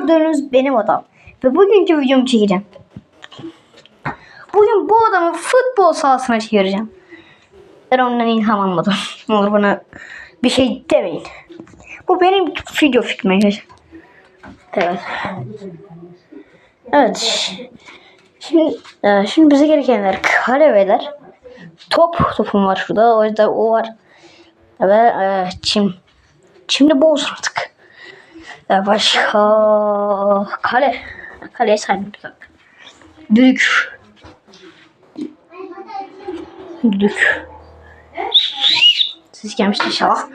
gördüğünüz benim adam. Ve bugünkü videomu çekeceğim. Bugün bu adamı futbol sahasına çevireceğim. Ben ondan ilham almadım. Ne olur bana bir şey demeyin. Bu benim video fikrim. Evet. Evet. Şimdi, e, şimdi bize gerekenler kale veler. Top topum var şurada. O yüzden o var. Ve e, çim. Şimdi bu olsun artık. Başka kale. Kaleye saymıyoruz artık. Düdük. Düdük. Siz gelmişti inşallah.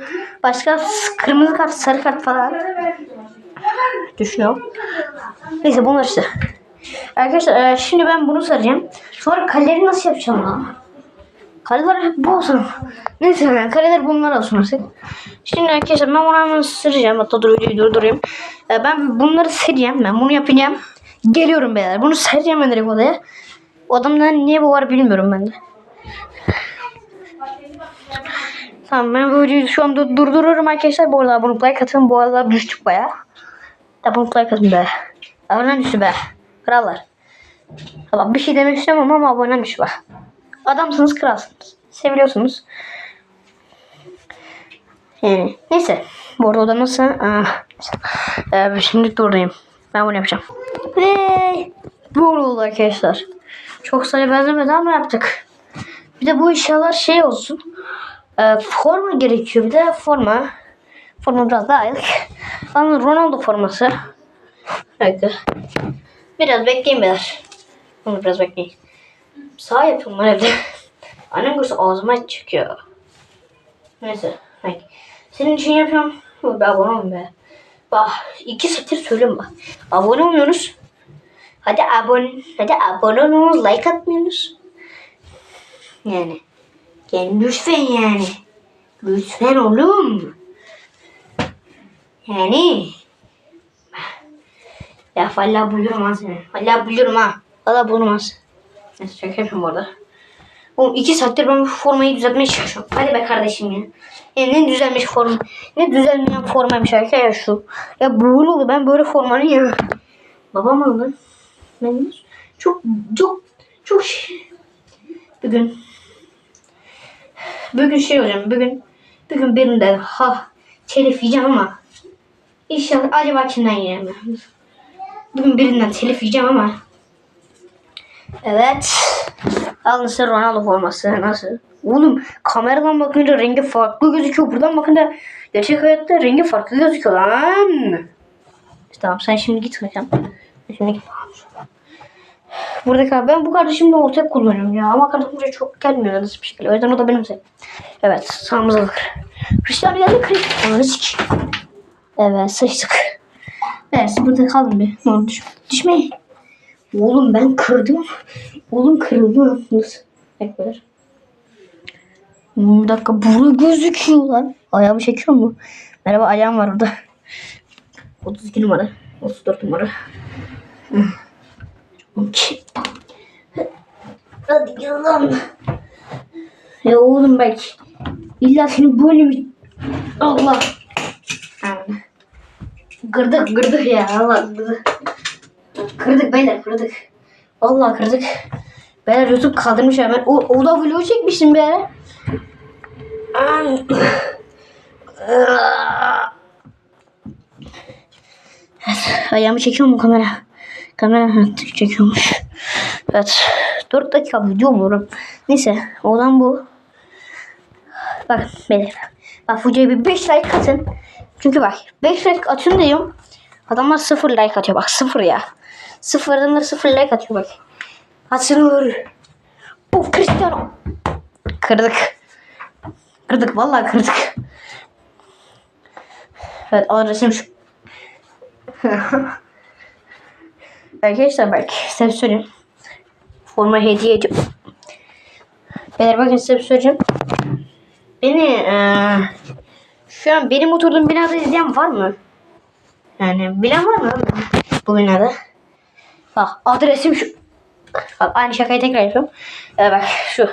Başka kırmızı kart, sarı kart falan. Düşünüyorum. Neyse bunlar işte. Arkadaşlar e, şimdi ben bunu saracağım. Sonra kaleleri nasıl yapacağım lan? Kaleler hep bu olsun. Neyse yani kaleler bunlar olsun artık. Şimdi arkadaşlar ben bunu hemen sıracağım. Hatta dur videoyu durdurayım. E, ben bunları sereceğim. Ben bunu yapacağım. Geliyorum beyler. Bunu sereceğim ben direkt odaya. O adamda niye bu var bilmiyorum ben de. Tamam ben bu videoyu şu anda durdururum arkadaşlar. Bu arada abone like atın. Bu arada düştük baya. Abone like atın be. Abone düştü be. Krallar. Tamam bir şey demek istemiyorum ama abone düştü be. Adamsınız kralsınız. Seviliyorsunuz. Yani neyse. Bu arada o da nasıl? Aa, ee, şimdi durdayım. Ben bunu yapacağım. Ve bu oldu arkadaşlar. Çok sayı benzemedi ama yaptık. Bir de bu eşyalar şey olsun. Ee, forma gerekiyor bir de forma. Forma biraz daha aylık. Ama Ronaldo forması. Haydi. Biraz bekleyin beyler. Bunu biraz bekleyin. Sağ yapıyorum lan evde. Annem görse ağzıma çıkıyor. Neyse. Haydi. Senin için yapıyorum. Be abone olun be. Bak iki saattir söylüyorum bak. Abone olmuyorsunuz. Hadi abone, hadi abone olun, like atmıyorsunuz. Yani. Yani lütfen yani. Lütfen oğlum. Yani. Ya vallahi buluyorum ha seni. Vallahi buluyorum ha. Vallahi bulurum. Neyse yapıyorum bu arada. Oğlum iki saattir ben bu formayı düzeltmeye çalışıyorum. Hadi be kardeşim ya. Ya ne düzelmiş forma. Ne düzelmeyen formaymış arkadaşlar şu. Ya böyle oldu ben böyle formanın ya. Babam aldı. Ben çok çok çok şey. Bugün bugün şey hocam bugün bugün birinden ha telif yiyeceğim ama inşallah acaba kimden yiyeceğim? Bugün birinden telif yiyeceğim ama Evet. Al nasıl Ronaldo forması nasıl? Oğlum kameradan bakınca rengi farklı gözüküyor. Buradan bakınca gerçek hayatta rengi farklı gözüküyor lan. Tamam sen şimdi git hocam. Şimdi git. Burada kal. Ben bu kardeşimle ortak kullanıyorum ya. Ama kardeşim buraya çok gelmiyor nasıl bir şekilde. O yüzden o da benim sev. Evet sağımıza bakır. Cristiano geldi sik. Evet sıçtık. Evet burada kaldım bir. Ne oldu. Oğlum ben kırdım. Oğlum kırıldı. Nasıl? Bekler. Bir dakika bunu gözüküyor lan. Ayağımı çekiyor mu? Merhaba ayağım var orada. 32 numara. 34 numara. Hadi lan. Ya oğlum bak. İlla seni böyle bir... Allah. Yani. Kırdık kırdık ya. Allah kırdık. Kırdık beyler kırdık. Vallahi kırdık. Beyler YouTube kaldırmış hemen. O, o da vlog çekmiştim be. Evet, ayağımı çekiyor mu kamera? Kamera evet, çekiyormuş. Evet. 4 dakika video mu oğlum? Neyse. Olan bu. Bak beyler. Bak videoya bir 5 like atın. Çünkü bak 5 like atın diyorum. Adamlar 0 like atıyor bak 0 ya. 0 adamlar 0 like atıyor bak. Atılır. Of Cristiano. Kırdık. Kırdık vallahi kırdık. Evet adresim şu. Arkadaşlar bak size söyleyeyim. Forma hediye ediyorum. Beyler bakın size bir söyleyeceğim. Beni eee şu an benim oturduğum binada izleyen var mı? Yani bilen var mı bu binada? Bak adresim şu. Bak aynı şakayı tekrar yapıyorum. Ee, bak şu.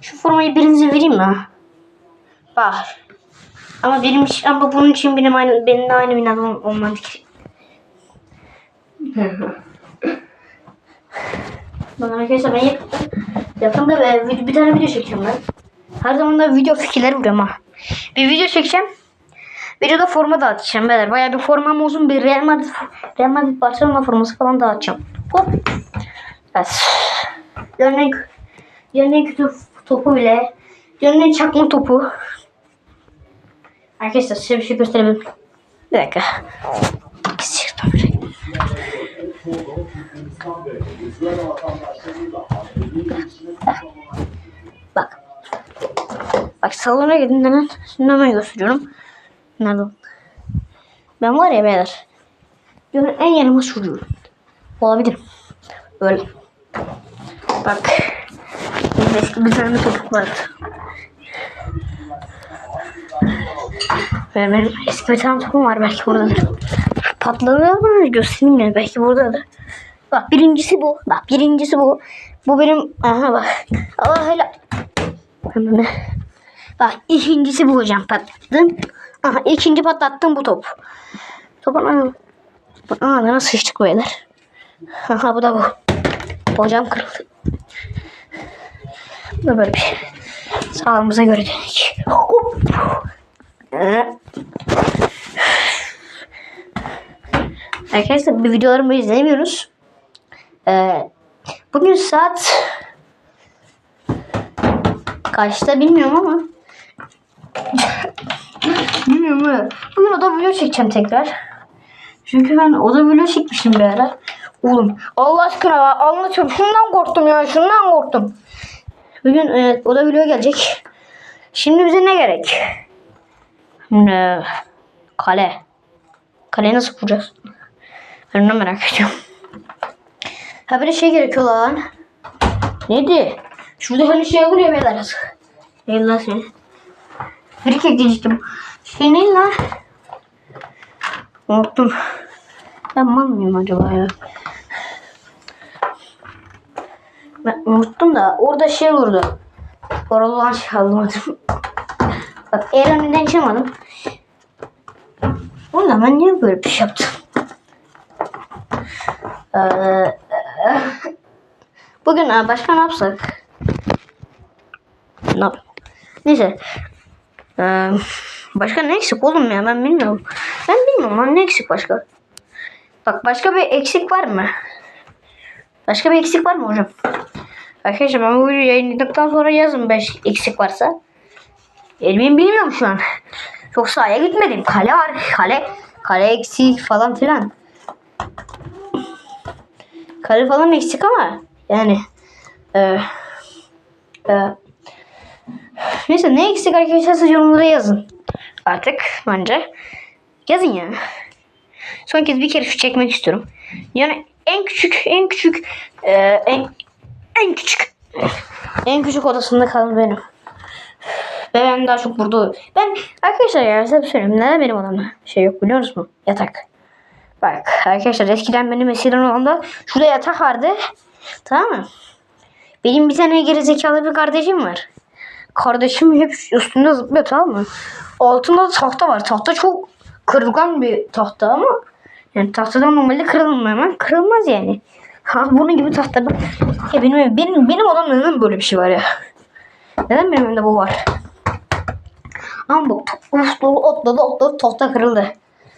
Şu formayı birinize vereyim mi? Bak. Ama benim için, ama bunun için benim aynı benimle aynı binada ol- olmam. Bana arkadaşlar ben yakında, yakında bir, bir, bir tane video çekeceğim ben. Her zaman da video fikirleri vuruyorum ha. Bir video çekeceğim. Videoda forma dağıtacağım beyler. Bayağı bir formam olsun. Bir Real Madrid, Real Madrid Barcelona forması falan dağıtacağım. Hop. Evet. Örnek, örnek topu bile. Örnek çakma topu. Arkadaşlar size bir şey gösterebilirim. Bir dakika. Bak. Bak salona gidin hemen. Şimdi hemen gösteriyorum. Nerede? Ben var ya beyler. Böyle en yanıma sürüyorum. Olabilir. Böyle. Bak. Benim eski bir tane topuk vardı. Benim, benim eski bir tane topum var belki buradadır. Patladı ama göstereyim ya belki buradadır. Bak birincisi bu. Bak birincisi bu. Bu benim. Aha bak. Allah helal. Bak ikincisi bu hocam patlattım. Aha ikinci patlattım bu top. Topun ana. Aa nasıl sıçtık beyler. Aha bu da bu. Hocam kırıldı. Bu da böyle bir şey. Sağlığımıza göre dedik. Hop. Ee. Arkadaşlar bir videolarımı izlemiyoruz. Ee, bugün saat kaçta bilmiyorum ama bilmiyorum ama bugün oda video çekeceğim tekrar. Çünkü ben oda video çekmiştim bir ara. Oğlum Allah aşkına ya, anlatıyorum. Şundan korktum ya şundan korktum. Bugün e, oda video gelecek. Şimdi bize ne gerek? Şimdi, kale. Kaleyi nasıl kuracağız? Ben onu merak ediyorum. Ha bir şey gerekiyor lan. Neydi? Şurada hani şey ya beyler. Lan seni. Bir kek diyecektim. Ne lan? Unuttum. Ben mal mıyım acaba ya? Ben unuttum da orada şey olurdu. Oralı olan şey. Bak eğer önünden çıkmadım. Oğlum ben niye böyle bir şey yaptım? Ee, bugün başka ne yapsak? Ne yap? Neyse. Ee, başka ne eksik oğlum ya ben bilmiyorum. Ben bilmiyorum lan ne eksik başka? Bak başka bir eksik var mı? Başka bir eksik var mı hocam? Arkadaşlar ben bu videoyu yayınladıktan sonra yazın 5 eksik varsa. Ben bilmiyorum şu an. Çok sahaya gitmedim. Kale var. Kale. Kale eksik falan filan. Kale falan eksik ama yani e, e, neyse ne eksik arkadaşlar yorumlara yazın. Artık bence yazın yani. Son kez bir kere şu çekmek istiyorum. Yani en küçük en küçük e, en en küçük en küçük odasında kalan benim. Ve ben daha çok burada Ben arkadaşlar ya size bir söyleyeyim. Neden benim odamda şey yok biliyor musunuz? Yatak. Bak arkadaşlar eskiden benim eskiden odamda şurada yatak vardı. Tamam mı? Benim bir tane gerizekalı bir kardeşim var. Kardeşim hep üstünde zıplıyor tamam mı? Altında da tahta var. Tahta çok kırılgan bir tahta ama yani tahtadan normalde kırılmıyor hemen. Kırılmaz yani. Ha bunun gibi tahta. Ya benim, benim, benim odamda neden böyle bir şey var ya? Neden benim evimde bu var? Ama bak uf, otladı otladı tahta kırıldı.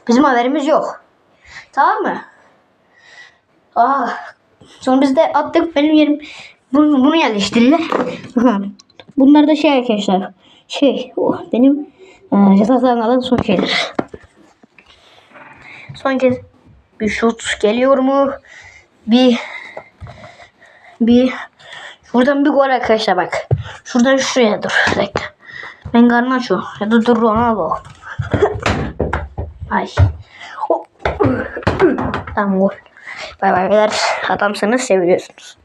Bizim haberimiz yok. Tamam mı? Aa, sonra biz de attık benim yerim bunu, bunu yerleştirdiler. Bunlar da şey arkadaşlar. Şey oh, benim e, yataklarım alan son şeyler. Son kez bir şut geliyor mu? Bir bir şuradan bir gol arkadaşlar bak. Şuradan şuraya dur. Bekle. Ben Garnacho ya da dur Ronaldo. Ay. Oh. Tamam gol. Bay bay beyler. Adamsınız seviyorsunuz.